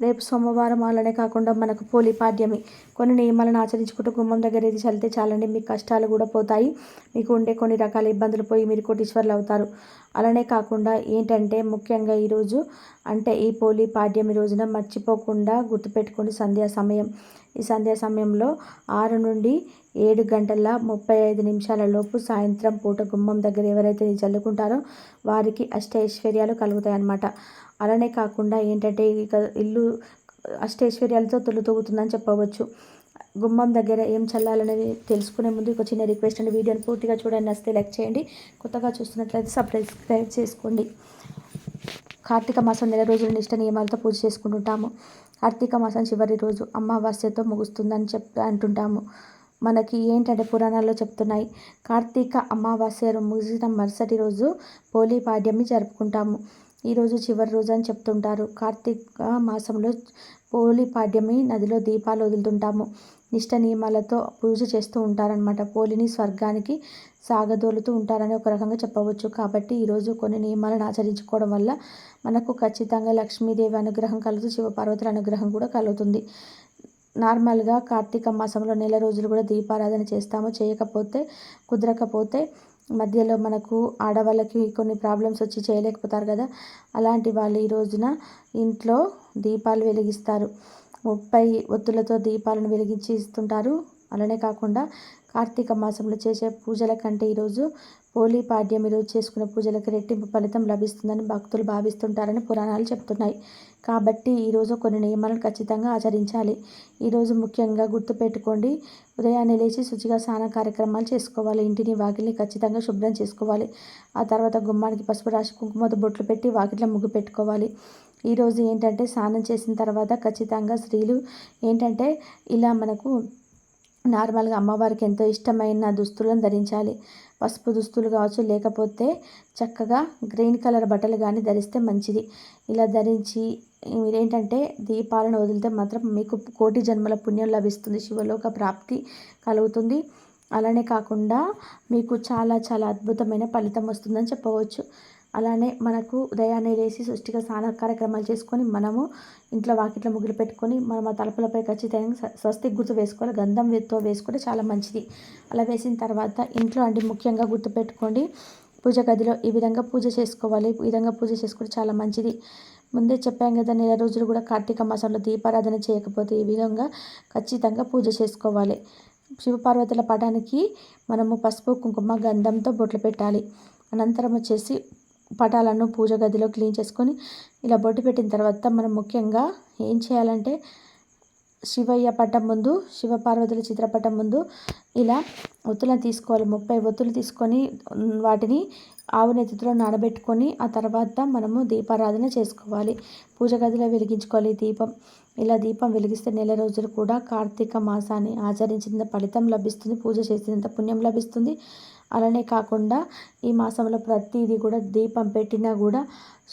రేపు సోమవారం అలానే కాకుండా మనకు పోలి పాడ్యమి. కొన్ని నియమాలను ఆచరించుకుంటూ గుమ్మం దగ్గర ఇది చల్లితే చాలండి. మీ కష్టాలు కూడా పోతాయి. మీకు ఉండే కొన్ని రకాల ఇబ్బందులు పోయి మీరు కోటీశ్వర్లు అవుతారు. అలానే కాకుండా ఏంటంటే ముఖ్యంగా ఈరోజు అంటే ఈ పోలి పాడ్యమి రోజున మర్చిపోకుండా గుర్తుపెట్టుకోండి సంధ్యా సమయం. ఈ సంధ్యా సమయంలో ఆరు నుండి ఏడు గంటల ముప్పై ఐదు నిమిషాల లోపు సాయంత్రం పూట గుమ్మం దగ్గర ఎవరైతే చల్లుకుంటారో వారికి అష్టైశ్వర్యాలు కలుగుతాయి అన్నమాట అలానే కాకుండా ఏంటంటే ఇక ఇల్లు అష్టైశ్వర్యాలతో తొలుతూగుతుందని చెప్పవచ్చు. గుమ్మం దగ్గర ఏం చల్లాలనేది తెలుసుకునే ముందు ఒక చిన్న రిక్వెస్ట్ అండి. వీడియోని పూర్తిగా చూడండి. నచ్చితే లైక్ చేయండి. కొత్తగా చూస్తున్నట్లయితే సబ్స్క్రైబ్ చేసుకోండి. కార్తీక మాసం నెల రోజుల నిష్ట నియమాలతో పూజ చేసుకుంటుంటాము. కార్తీక మాసం చివరి రోజు అమావాస్యతో ముగుస్తుందని చెప్ అంటుంటాము. మనకి ఏంటంటే పురాణాల్లో చెప్తున్నాయి కార్తీక అమావాస్య ముగిసిన మరుసటి రోజు పోలీ పాడ్యమి జరుపుకుంటాము. ఈరోజు చివరి రోజు అని చెప్తుంటారు. కార్తీక మాసంలో పోలి పాడ్యమి నదిలో దీపాలు వదులుతుంటాము. నిష్ట నియమాలతో పూజ చేస్తూ ఉంటారనమాట పోలిని స్వర్గానికి సాగదోలుతూ ఉంటారని ఒక రకంగా చెప్పవచ్చు. కాబట్టి ఈరోజు కొన్ని నియమాలను ఆచరించుకోవడం వల్ల మనకు ఖచ్చితంగా లక్ష్మీదేవి అనుగ్రహం కలుగుతూ శివపార్వతుల అనుగ్రహం కూడా కలుగుతుంది. నార్మల్గా కార్తీక మాసంలో నెల రోజులు కూడా దీపారాధన చేస్తాము. చేయకపోతే కుదరకపోతే మధ్యలో మనకు ఆడవాళ్ళకి కొన్ని ప్రాబ్లమ్స్ వచ్చి చేయలేకపోతారు కదా. అలాంటి వాళ్ళు ఈ రోజున ఇంట్లో దీపాలు వెలిగిస్తారు. ముప్పై ఒత్తులతో దీపాలను వెలిగించి ఇస్తుంటారు అలానే కాకుండా కార్తీక మాసంలో చేసే పూజల కంటే ఈరోజు పోలీ పాడ్యం ఈరోజు చేసుకునే పూజలకు రెట్టింపు ఫలితం లభిస్తుందని భక్తులు భావిస్తుంటారని పురాణాలు చెప్తున్నాయి. కాబట్టి ఈరోజు కొన్ని నియమాలను ఖచ్చితంగా ఆచరించాలి. ఈరోజు ముఖ్యంగా గుర్తుపెట్టుకోండి ఉదయాన్నే లేచి శుచిగా స్నాన కార్యక్రమాలు చేసుకోవాలి. ఇంటిని వాకిల్ని ఖచ్చితంగా శుభ్రం చేసుకోవాలి. ఆ తర్వాత గుమ్మానికి పసుపు రాసి కుంకుమతో బొట్లు పెట్టి వాకిట్లో ముగ్గు పెట్టుకోవాలి. ఈరోజు ఏంటంటే స్నానం చేసిన తర్వాత ఖచ్చితంగా స్త్రీలు ఏంటంటే ఇలా మనకు నార్మల్గా అమ్మవారికి ఎంతో ఇష్టమైన దుస్తులను ధరించాలి. పసుపు దుస్తులు కావచ్చు లేకపోతే చక్కగా గ్రీన్ కలర్ బట్టలు కానీ ధరిస్తే మంచిది. ఇలా ధరించి మీరేంటంటే దీపాలను వదిలితే మాత్రం మీకు కోటి జన్మల పుణ్యం లభిస్తుంది. శివలోక ప్రాప్తి కలుగుతుంది. అలానే కాకుండా మీకు చాలా చాలా అద్భుతమైన ఫలితం వస్తుందని చెప్పవచ్చు. అలానే మనకు ఉదయాన్నే లేచి సృష్టిగా స్నాన కార్యక్రమాలు చేసుకొని మనము ఇంట్లో వాకిట్లో ముగ్గులు పెట్టుకొని మనం ఆ తలుపులపై ఖచ్చితంగా స్వస్తి గుర్తు వేసుకోవాలి. గంధం వేత్తో వేసుకుంటే చాలా మంచిది. అలా వేసిన తర్వాత ఇంట్లో అండి ముఖ్యంగా గుర్తుపెట్టుకోండి పూజ గదిలో ఈ విధంగా పూజ చేసుకోవాలి. ఈ విధంగా పూజ చేసుకుంటే చాలా మంచిది. ముందే చెప్పాం కదా నెల రోజులు కూడా కార్తీక మాసంలో దీపారాధన చేయకపోతే ఈ విధంగా ఖచ్చితంగా పూజ చేసుకోవాలి. శివపార్వతుల పటానికి మనము పసుపు కుంకుమ గంధంతో బొట్లు పెట్టాలి. అనంతరం వచ్చేసి పటాలను పూజ గదిలో క్లీన్ చేసుకొని ఇలా బొట్టు పెట్టిన తర్వాత మనం ముఖ్యంగా ఏం చేయాలంటే శివయ్య పటం ముందు శివపార్వతుల చిత్రపటం ముందు ఇలా ఒత్తులను తీసుకోవాలి. ముప్పై ఒత్తులు తీసుకొని వాటిని ఆవు నెత్తిలో నానబెట్టుకొని ఆ తర్వాత మనము దీపారాధన చేసుకోవాలి. పూజ గదిలో వెలిగించుకోవాలి దీపం. ఇలా దీపం వెలిగిస్తే నెల రోజులు కూడా కార్తీక మాసాన్ని ఆచరించిన ఫలితం లభిస్తుంది. పూజ చేసినంత పుణ్యం లభిస్తుంది. అలానే కాకుండా ఈ మాసంలో ప్రతిదీ కూడా దీపం పెట్టినా కూడా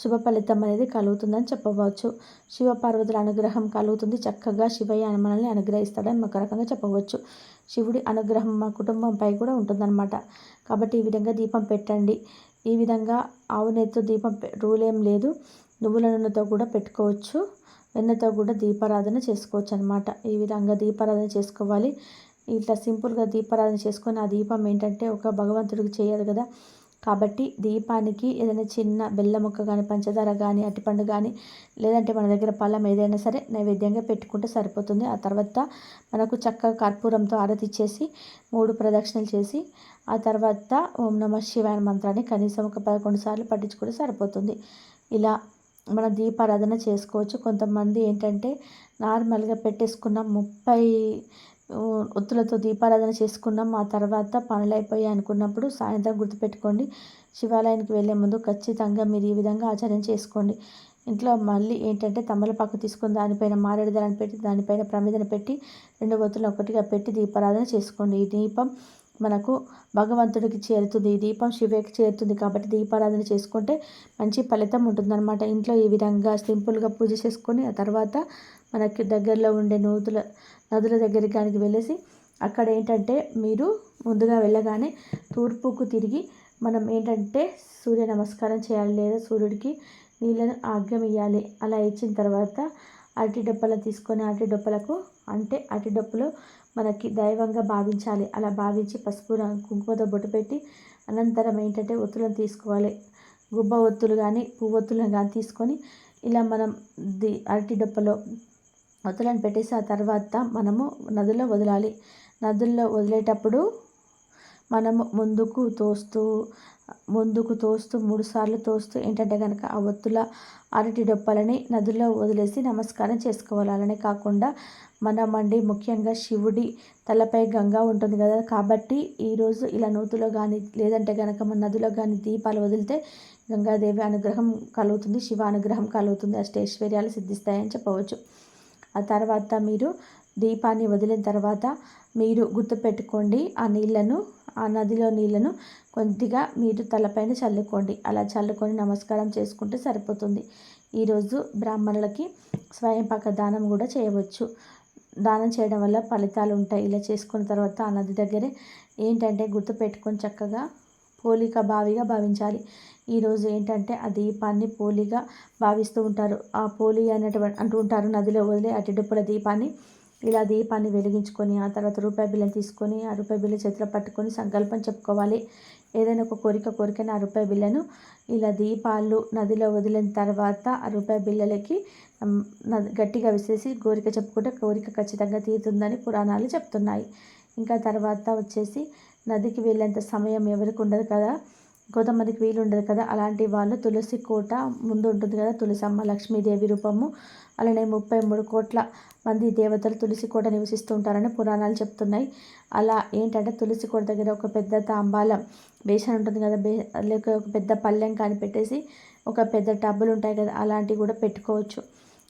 శుభ ఫలితం అనేది కలుగుతుందని చెప్పవచ్చు. శివపార్వతుల అనుగ్రహం కలుగుతుంది. చక్కగా శివయ్య మనల్ని అనుగ్రహిస్తాడని ఒక రకంగా చెప్పవచ్చు. శివుడి అనుగ్రహం మా కుటుంబంపై కూడా ఉంటుందన్నమాట. కాబట్టి ఈ విధంగా దీపం పెట్టండి. ఈ విధంగా ఆవు నెయ్యితో దీపం రూల్ ఏం లేదు. నువ్వుల నూనెతో కూడా పెట్టుకోవచ్చు. వెన్నతో కూడా దీపారాధన చేసుకోవచ్చు అనమాట ఈ విధంగా దీపారాధన చేసుకోవాలి. ఇట్లా సింపుల్గా దీపారాధన చేసుకొని ఆ దీపం ఏంటంటే ఒక భగవంతుడికి చేయాలి కదా. కాబట్టి దీపానికి ఏదైనా చిన్న బెల్లం ముక్క కానీ పంచదార కానీ అరటిపండు కానీ లేదంటే మన దగ్గర పళ్ళం ఏదైనా సరే నైవేద్యంగా పెట్టుకుంటే సరిపోతుంది. ఆ తర్వాత మనకు చక్కగా కర్పూరంతో ఆరతి ఇచ్చేసి మూడు ప్రదక్షిణలు చేసి ఆ తర్వాత ఓం నమ శివాయ మంత్రాన్ని కనీసం ఒక పదకొండు సార్లు పట్టించుకుంటే సరిపోతుంది. ఇలా మన దీపారాధన చేసుకోవచ్చు. కొంతమంది ఏంటంటే నార్మల్గా పెట్టేసుకున్న ముప్పై ఒత్తులతో దీపారాధన చేసుకున్నాం. ఆ తర్వాత పనులు అయిపోయాయి అనుకున్నప్పుడు సాయంత్రం గుర్తుపెట్టుకోండి. శివాలయానికి వెళ్ళే ముందు ఖచ్చితంగా మీరు ఈ విధంగా ఆచరణ చేసుకోండి. ఇంట్లో మళ్ళీ ఏంటంటే తమలపాకు తీసుకుని దానిపైన మారేడు దాన్ని పెట్టి దానిపైన ప్రమిదను పెట్టి రెండు ఒత్తులు ఒకటిగా పెట్టి దీపారాధన చేసుకోండి. ఈ దీపం మనకు భగవంతుడికి చేరుతుంది. ఈ దీపం శివకి చేరుతుంది కాబట్టి దీపారాధన చేసుకుంటే మంచి ఫలితం ఉంటుందన్నమాట. ఇంట్లో ఈ విధంగా సింపుల్గా పూజ చేసుకొని ఆ తర్వాత మనకి దగ్గరలో ఉండే నూతుల నదుల దగ్గరికి కానీ వెళ్ళేసి అక్కడ ఏంటంటే మీరు ముందుగా వెళ్ళగానే తూర్పుకు తిరిగి మనం ఏంటంటే సూర్య నమస్కారం చేయాలి లేదా సూర్యుడికి నీళ్ళను ఆగ్యం ఇవ్వాలి అలా ఇచ్చిన తర్వాత అరటి డొప్పలు తీసుకొని అరటి డొప్పలకు అంటే అరటి డొప్పలు మనకి దైవంగా భావించాలి. అలా భావించి పసుపు కుంకుమతో బొట్టు పెట్టి అనంతరం ఏంటంటే ఒత్తులను తీసుకోవాలి. గుబ్బ ఒత్తులు కానీ పువ్వొత్తులను కానీ తీసుకొని ఇలా మనం ది అరటి డొప్పలో ఒత్తులను పెట్టేసి ఆ తర్వాత మనము నదిలో వదలాలి. నదుల్లో వదిలేటప్పుడు మనము ముందుకు తోస్తూ ముందుకు తోస్తూ మూడుసార్లు తోస్తూ ఏంటంటే కనుక ఆ ఒత్తుల అరటి డొప్పలని నదిలో వదిలేసి నమస్కారం చేసుకోవాలి. అలానే కాకుండా మనమండి ముఖ్యంగా శివుడి తలపై గంగా ఉంటుంది కదా. కాబట్టి ఈరోజు ఇలా నూతులో కానీ లేదంటే కనుక మన నదిలో కానీ దీపాలు వదిలితే గంగాదేవి అనుగ్రహం కలుగుతుంది శివ అనుగ్రహం కలుగుతుంది అష్టైశ్వర్యాలు సిద్ధిస్తాయని చెప్పవచ్చు. ఆ తర్వాత మీరు దీపాన్ని వదిలిన తర్వాత మీరు గుర్తుపెట్టుకోండి ఆ నీళ్ళను ఆ నదిలో నీళ్ళను కొద్దిగా మీరు తలపైన చల్లుకోండి. అలా చల్లుకొని నమస్కారం చేసుకుంటే సరిపోతుంది. ఈరోజు బ్రాహ్మణులకి స్వయంపాక దానం కూడా చేయవచ్చు. దానం చేయడం వల్ల ఫలితాలు ఉంటాయి. ఇలా చేసుకున్న తర్వాత ఆ నది దగ్గరే ఏంటంటే గుర్తుపెట్టుకొని చక్కగా పోలిక బావిగా భావించాలి. ఈరోజు ఏంటంటే ఆ దీపాన్ని పోలిగా భావిస్తూ ఉంటారు. ఆ పోలి అనేటువంటి అంటూ ఉంటారు. నదిలో వదిలే అటు దీపాన్ని. ఇలా దీపాన్ని వెలిగించుకొని ఆ తర్వాత రూపాయి బిల్లని తీసుకొని ఆ రూపాయి బిల్ల చేతిలో పట్టుకొని సంకల్పం చెప్పుకోవాలి. ఏదైనా ఒక కోరిక కోరికని ఆ రూపాయి బిల్లను ఇలా దీపాలు నదిలో వదిలిన తర్వాత ఆ రూపాయి బిల్లలకి గట్టిగా విసేసి కోరిక చెప్పుకుంటే కోరిక ఖచ్చితంగా తీరుతుందని పురాణాలు చెప్తున్నాయి. ఇంకా తర్వాత వచ్చేసి నదికి వెళ్ళేంత సమయం ఎవరికి ఉండదు కదా? కొంతమందికి వీలు ఉండదు కదా? అలాంటి వాళ్ళు తులసి కోట ముందు ఉంటుంది కదా? తులసమ్మ లక్ష్మీదేవి రూపము. అలానే ముప్పై మూడు కోట్ల మంది దేవతలు తులసి కోట నివసిస్తూ ఉంటారని పురాణాలు చెప్తున్నాయి. అలా ఏంటంటే తులసి కోట దగ్గర ఒక పెద్ద తాంబాలం బేసన్ ఉంటుంది కదా? బే లేక ఒక పెద్ద పళ్ళెం కానీ పెట్టేసి ఒక పెద్ద టబ్బులు ఉంటాయి కదా? అలాంటివి కూడా పెట్టుకోవచ్చు.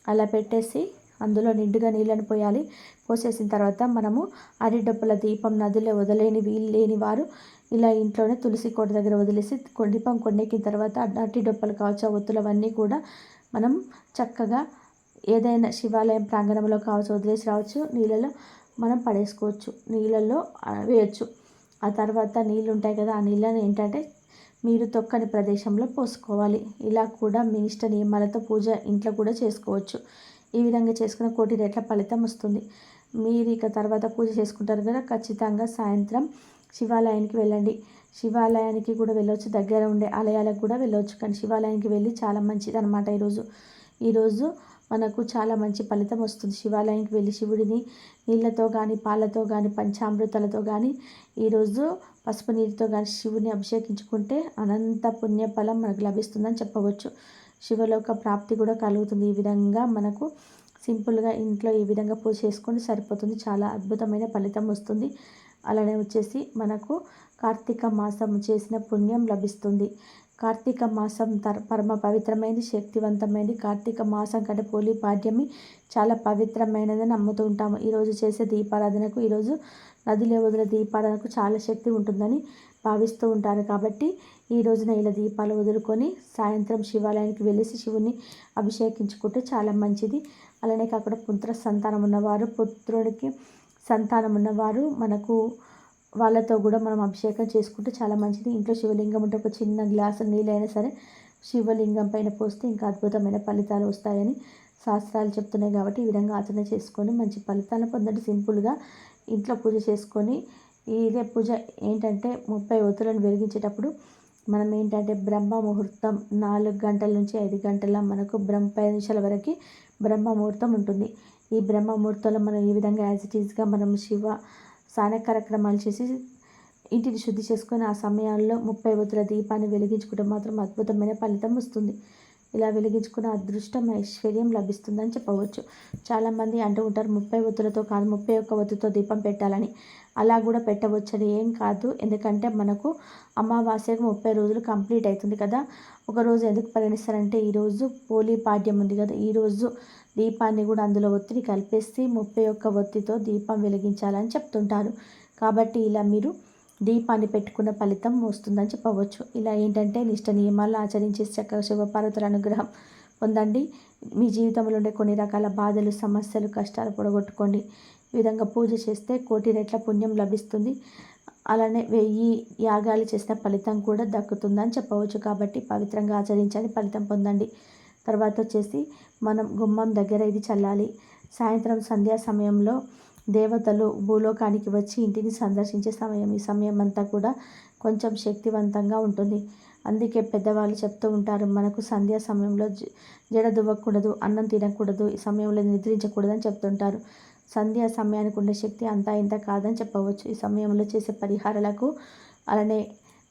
అలా పెట్టేసి అందులో నిండుగా నీళ్ళని పోయాలి. పోసేసిన తర్వాత మనము అరిడప్పుల దీపం నదిలో వదలేని వీలు లేని వారు ఇలా ఇంట్లోనే తులసి కోట దగ్గర వదిలేసి దీపం కొండెక్కిన తర్వాత అట్టి డొప్పలు కావచ్చు ఆ ఒత్తులవన్నీ కూడా మనం చక్కగా ఏదైనా శివాలయం ప్రాంగణంలో కావచ్చు వదిలేసి రావచ్చు. నీళ్ళలో మనం పడేసుకోవచ్చు. నీళ్ళల్లో వేయచ్చు. ఆ తర్వాత నీళ్ళు ఉంటాయి కదా ఆ నీళ్ళని ఏంటంటే మీరు తొక్కని ప్రదేశంలో పోసుకోవాలి. ఇలా కూడా మీ ఇష్ట నియమాలతో పూజ ఇంట్లో కూడా చేసుకోవచ్చు. ఈ విధంగా చేసుకున్న కోటి రెట్ల ఫలితం వస్తుంది. మీరు ఇక తర్వాత పూజ చేసుకుంటారు కదా ఖచ్చితంగా సాయంత్రం శివాలయానికి వెళ్ళండి. శివాలయానికి కూడా వెళ్ళవచ్చు దగ్గర ఉండే ఆలయాలకు కూడా వెళ్ళవచ్చు కానీ శివాలయానికి వెళ్ళి చాలా మంచిది అనమాట ఈరోజు. ఈరోజు మనకు చాలా మంచి ఫలితం వస్తుంది. శివాలయానికి వెళ్ళి శివుడిని నీళ్ళతో కానీ పాలతో కానీ పంచామృతాలతో కానీ ఈరోజు పసుపు నీటితో కానీ శివుని అభిషేకించుకుంటే అనంత పుణ్యఫలం మనకు లభిస్తుందని చెప్పవచ్చు. శివలోక ప్రాప్తి కూడా కలుగుతుంది. ఈ విధంగా మనకు సింపుల్గా ఇంట్లో ఈ విధంగా పూజ చేసుకొని సరిపోతుంది. చాలా అద్భుతమైన ఫలితం వస్తుంది. అలానే వచ్చేసి మనకు కార్తీక మాసం చేసిన పుణ్యం లభిస్తుంది. కార్తీక మాసం తర పరమ పవిత్రమైనది శక్తివంతమైనది కార్తీక మాసం కంటే పోలి పాడ్యమి చాలా పవిత్రమైనదని నమ్ముతూ ఉంటాము. ఈరోజు చేసే దీపారాధనకు ఈరోజు నదిలో వదిలే దీపారాధనకు చాలా శక్తి ఉంటుందని భావిస్తూ ఉంటారు. కాబట్టి ఈ రోజున ఇలా దీపాలు వదులుకొని సాయంత్రం శివాలయానికి వెళ్ళేసి శివుని అభిషేకించుకుంటే చాలా మంచిది. అలానే కాకుండా పుత్ర సంతానం ఉన్నవారు పుత్రుడికి సంతానం ఉన్నవారు మనకు వాళ్ళతో కూడా మనం అభిషేకం చేసుకుంటే చాలా మంచిది. ఇంట్లో శివలింగం ఉంటే ఒక చిన్న గ్లాసు నీళ్ళైనా సరే శివలింగం పైన పోస్తే ఇంకా అద్భుతమైన ఫలితాలు వస్తాయని శాస్త్రాలు చెప్తున్నాయి కాబట్టి ఈ విధంగా ఆచరణ చేసుకొని మంచి ఫలితాలను పొందండి. సింపుల్గా ఇంట్లో పూజ చేసుకొని ఇదే పూజ ఏంటంటే ముప్పై ఒత్తులను వెలిగించేటప్పుడు మనం ఏంటంటే బ్రహ్మ ముహూర్తం నాలుగు గంటల నుంచి ఐదు గంటల మనకు బ్రహ్మ పది నిమిషాల వరకు బ్రహ్మ ముహూర్తం ఉంటుంది. ఈ బ్రహ్మముహూర్తంలో మనం ఈ విధంగా యాజ్ ఇట్ ఈస్గా మనం శివ స్నాన కార్యక్రమాలు చేసి ఇంటిని శుద్ధి చేసుకుని ఆ సమయాల్లో ముప్పై ఒత్తుల దీపాన్ని వెలిగించుకుంటే మాత్రం అద్భుతమైన ఫలితం వస్తుంది. ఇలా వెలిగించుకున్న అదృష్టం ఐశ్వర్యం లభిస్తుందని చెప్పవచ్చు. చాలామంది అంటూ ఉంటారు ముప్పై ఒత్తులతో కాదు ముప్పై ఒక్క ఒత్తుతో దీపం పెట్టాలని. అలా కూడా పెట్టవచ్చని ఏం కాదు. ఎందుకంటే మనకు అమావాస్యకు ముప్పై రోజులు కంప్లీట్ అవుతుంది కదా. ఒకరోజు ఎందుకు పరిగణిస్తారంటే ఈరోజు పోలీ పాడ్యం ఉంది కదా. ఈరోజు దీపాన్ని కూడా అందులో ఒత్తిడి కలిపేసి ముప్పై ఒక్క ఒత్తితో దీపం వెలిగించాలని చెప్తుంటారు. కాబట్టి ఇలా మీరు దీపాన్ని పెట్టుకున్న ఫలితం వస్తుందని చెప్పవచ్చు. ఇలా ఏంటంటే నిష్ట నియమాలు ఆచరించి చక్కగా శివపార్వతుల అనుగ్రహం పొందండి. మీ జీవితంలో ఉండే కొన్ని రకాల బాధలు సమస్యలు కష్టాలు పొడగొట్టుకోండి. ఈ విధంగా పూజ చేస్తే కోటి రెట్ల పుణ్యం లభిస్తుంది. అలానే వెయ్యి యాగాలు చేసిన ఫలితం కూడా దక్కుతుందని చెప్పవచ్చు. కాబట్టి పవిత్రంగా ఆచరించండి ఫలితం పొందండి. తర్వాత వచ్చేసి మనం గుమ్మం దగ్గర ఇది చల్లాలి. సాయంత్రం సంధ్యా సమయంలో దేవతలు భూలోకానికి వచ్చి ఇంటిని సందర్శించే సమయం. ఈ సమయం అంతా కూడా కొంచెం శక్తివంతంగా ఉంటుంది. అందుకే పెద్దవాళ్ళు చెప్తూ ఉంటారు మనకు సంధ్యా సమయంలో జడ దువ్వకూడదు అన్నం తినకూడదు ఈ సమయంలో నిద్రించకూడదు అని చెప్తుంటారు. సంధ్యా సమయానికి ఉండే శక్తి అంతా ఇంత కాదని చెప్పవచ్చు. ఈ సమయంలో చేసే పరిహారాలకు అలానే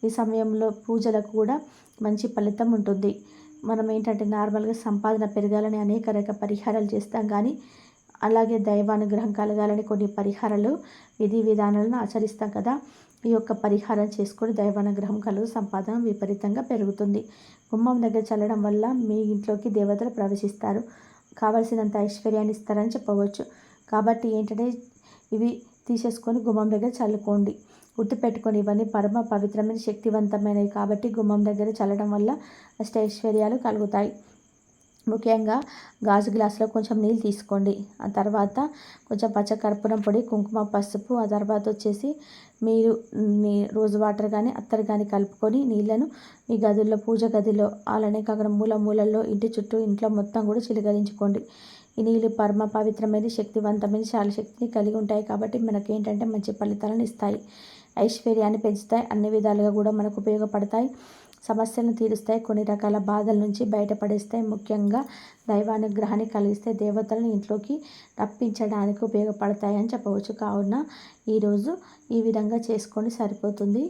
ఈ సమయంలో పూజలకు కూడా మంచి ఫలితం ఉంటుంది. మనం ఏంటంటే నార్మల్గా సంపాదన పెరగాలని అనేక రకాల పరిహారాలు చేస్తాం కానీ అలాగే దైవానుగ్రహం కలగాలని కొన్ని పరిహారాలు విధి విధానాలను ఆచరిస్తాం కదా. ఈ యొక్క పరిహారం చేసుకొని దైవానుగ్రహం కలుగు సంపాదన విపరీతంగా పెరుగుతుంది. గుమ్మం దగ్గర చల్లడం వల్ల మీ ఇంట్లోకి దేవతలు ప్రవేశిస్తారు. కావలసినంత ఐశ్వర్యాన్ని ఇస్తారని చెప్పవచ్చు. కాబట్టి ఏంటంటే ఇవి తీసేసుకొని గుమ్మం దగ్గర చల్లుకోండి. గుర్తుపెట్టుకొని ఇవన్నీ పరమ పవిత్రమైన శక్తివంతమైనవి కాబట్టి గుమ్మం దగ్గర చల్లడం వల్ల అష్టైశ్వర్యాలు కలుగుతాయి. ముఖ్యంగా గాజు గ్లాసులో కొంచెం నీళ్ళు తీసుకోండి. ఆ తర్వాత కొంచెం పచ్చకర్పూరం పొడి కుంకుమ పసుపు ఆ తర్వాత వచ్చేసి మీరు రోజు వాటర్ కానీ అత్తరు కానీ కలుపుకొని నీళ్ళను మీ గదుల్లో పూజ గదిలో అలానే కాకుండా మూల మూలల్లో ఇంటి చుట్టూ ఇంట్లో మొత్తం కూడా చిలకరించుకోండి. ఈ నీళ్ళు పరమ పవిత్రమైన శక్తివంతమైన చాలా శక్తిని కలిగి ఉంటాయి కాబట్టి మనకి ఏంటంటే మంచి ఫలితాలను ఇస్తాయి. ఐశ్వర్యాన్ని పెంచుతాయి. అన్ని విధాలుగా కూడా మనకు ఉపయోగపడతాయి. సమస్యలను తీరుస్తాయి. కొన్ని రకాల బాధల నుంచి బయటపడేస్తాయి. ముఖ్యంగా దైవానుగ్రహాన్ని కలిగిస్తే దేవతలను ఇంట్లోకి రప్పించడానికి ఉపయోగపడతాయి అని చెప్పవచ్చు. కావున ఈరోజు ఈ విధంగా చేసుకొని సరిపోతుంది.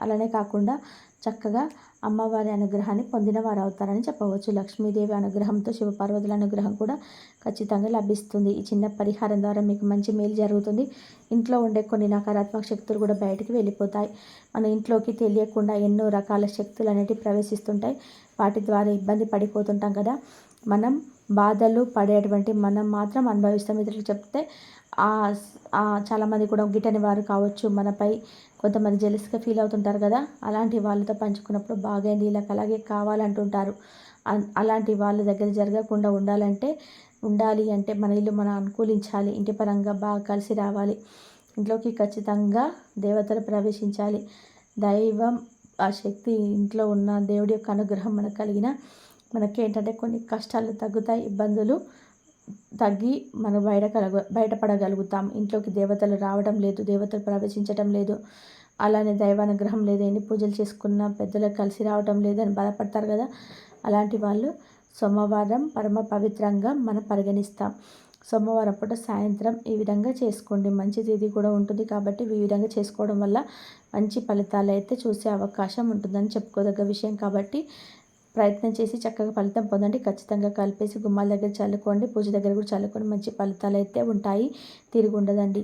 అలానే కాకుండా చక్కగా అమ్మవారి అనుగ్రహాన్ని పొందిన వారు అవుతారని చెప్పవచ్చు. లక్ష్మీదేవి అనుగ్రహంతో శివపార్వతుల అనుగ్రహం కూడా ఖచ్చితంగా లభిస్తుంది. ఈ చిన్న పరిహారం ద్వారా మీకు మంచి మేలు జరుగుతుంది. ఇంట్లో ఉండే కొన్ని నకారాత్మక శక్తులు కూడా బయటికి వెళ్ళిపోతాయి. మన ఇంట్లోకి తెలియకుండా ఎన్నో రకాల శక్తులు అనేటివి ప్రవేశిస్తుంటాయి. వాటి ద్వారా ఇబ్బంది పడిపోతుంటాం కదా. మనం బాధలు పడేటువంటి మనం మాత్రం అనుభవిస్తాం. ఇతరులకు చెప్తే చాలామంది కూడా గిట్టని వారు కావచ్చు. మనపై కొంతమంది జెలస్గా ఫీల్ అవుతుంటారు కదా. అలాంటి వాళ్ళతో పంచుకున్నప్పుడు బాగైంది ఇలా అలాగే కావాలంటుంటారు. అలాంటి వాళ్ళ దగ్గర జరగకుండా ఉండాలంటే ఉండాలి అంటే మన ఇల్లు మనం అనుకూలించాలి. ఇంటి పరంగా బాగా కలిసి రావాలి. ఇంట్లోకి ఖచ్చితంగా దేవతలు ప్రవేశించాలి. దైవం ఆ శక్తి ఇంట్లో ఉన్న దేవుడి యొక్క అనుగ్రహం మనకు కలిగిన మనకి ఏంటంటే కొన్ని కష్టాలు తగ్గుతాయి ఇబ్బందులు తగ్గి మనం బయట కలగ బయటపడగలుగుతాం. ఇంట్లోకి దేవతలు రావడం లేదు దేవతలు ప్రవేశించడం లేదు. అలానే దైవానుగ్రహం లేదు ఎన్ని పూజలు చేసుకున్న పెద్దలకు కలిసి రావడం లేదని బాధపడతారు కదా. అలాంటి వాళ్ళు సోమవారం పరమ పవిత్రంగా మనం పరిగణిస్తాం. సోమవారం పూట సాయంత్రం ఈ విధంగా చేసుకోండి. మంచి తిథి కూడా ఉంటుంది కాబట్టి ఈ విధంగా చేసుకోవడం వల్ల మంచి ఫలితాలు అయితే చూసే అవకాశం ఉంటుందని చెప్పుకోదగ్గ విషయం కాబట్టి ప్రయత్నం చేసి చక్కగా ఫలితం పొందండి. ఖచ్చితంగా కలిపేసి గుమ్మాల దగ్గర చల్లుకోండి. పూజ దగ్గర కూడా చల్లుకోండి మంచి ఫలితాలు అయితే ఉంటాయి. తిరిగి ఉండదండి.